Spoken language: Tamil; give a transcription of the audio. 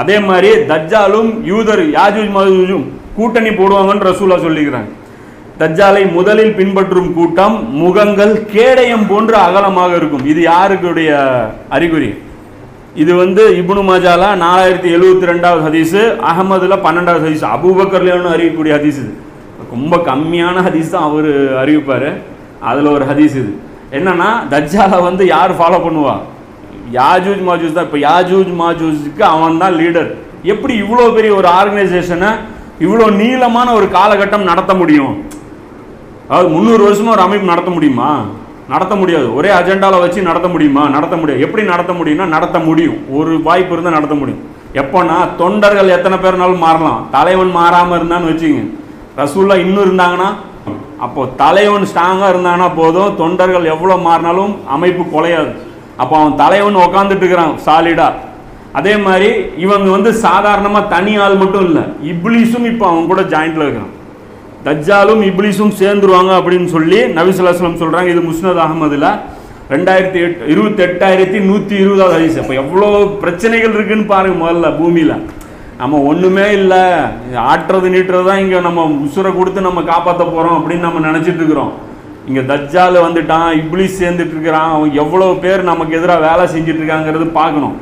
அதே மாதிரி தஜ்ஜாலும் யூதர் யாஜூஜ் மாஜூஜும் கூட்டணி போடுவாங்கன்னு ரசூலா சொல்லிக்கிறாங்க. தஜ்ஜாலை முதலில் பின்பற்றும் கூட்டம் முகங்கள் கேடயம் போன்று அகலமாக இருக்கும். இது யாருக்குடைய அறிகுறி? இது வந்து இப்னு மஜாலா நாலாயிரத்தி எழுபத்தி ரெண்டாவது ஹதீஸு அகமதுல பன்னெண்டாவது ஹதீஸ். அபூபக்கர்லேன்னு அறிவிக்கக்கூடிய ஹதீஸ் இது. ரொம்ப கம்மியான ஹதீஸ் தான் அவர் அறிவிப்பார். அதில் ஒரு ஹதீஸ் இது. என்னன்னா தஜ்ஜாலை வந்து யார் ஃபாலோ பண்ணுவா? யாஜூஜ் மாஜூஜ் தான். இப்போ யாஜூஜ் மாஜூஜுக்கு அவன் தான் லீடர் எப்படி இவ்வளோ பெரிய ஒரு ஆர்கனைசேஷனை இவ்வளோ நீளமான ஒரு காலகட்டம் நடத்த முடியும்? அதாவது முந்நூறு வருஷமாக ஒரு அமைப்பு நடத்த முடியுமா? நடத்த முடியாது. ஒரே அஜெண்டாவில் வச்சு நடத்த முடியுமா? நடத்த முடியாது. எப்படி நடத்த முடியும்னா நடத்த முடியும். ஒரு வாய்ப்பு இருந்தால் நடத்த முடியும். எப்போனா தொண்டர்கள் எத்தனை பேர்னாலும் மாறலாம். தலைவன் மாறாமல் இருந்தான்னு வச்சுங்க ரசூல்லா இன்னும் இருந்தாங்கன்னா அப்போ தலைவன் ஸ்ட்ராங்காக இருந்தாங்கன்னா போதும். தொண்டர்கள் எவ்வளோ மாறினாலும் அமைப்பு குலையாது. அப்போ அவன் தலைவன் உக்காந்துட்டு இருக்கிறான் சாலிடாக அதே மாதிரி இவங்க வந்து சாதாரணமாக தனி ஆள் மட்டும் இல்லை இப்ளீஸும் இப்போ அவன் கூட ஜாயிண்டில் இருக்கிறான். தஜ்ஜாலும் இப்ளீஸும் சேர்ந்துருவாங்க அப்படின்னு சொல்லி நபிசுல்லாஸ்லம் சொல்கிறாங்க இது முஸ்னத் அகமதுல ரெண்டாயிரத்தி எட்டு இருபத்தெட்டாயிரத்தி நூற்றி இருபதாவது ஹதீஸ். அப்போ எவ்வளோ பிரச்சனைகள் இருக்குன்னு பாருங்க முதல்ல பூமியில். நம்ம ஒன்றுமே இல்லை ஆட்டுறது நீட்டுறது தான் இங்கே நம்ம உசுரை கொடுத்து நம்ம காப்பாற்ற போகிறோம் அப்படின்னு நம்ம நினச்சிட்டு இருக்கிறோம். இங்கே தஜ்ஜால் வந்துட்டான் இப்ளி சேர்ந்துட்டு இருக்கிறான் அவன் எவ்வளோ பேர் நமக்கு எதிராக வேலை செஞ்சுட்டு இருக்காங்கிறது பார்க்கணும்.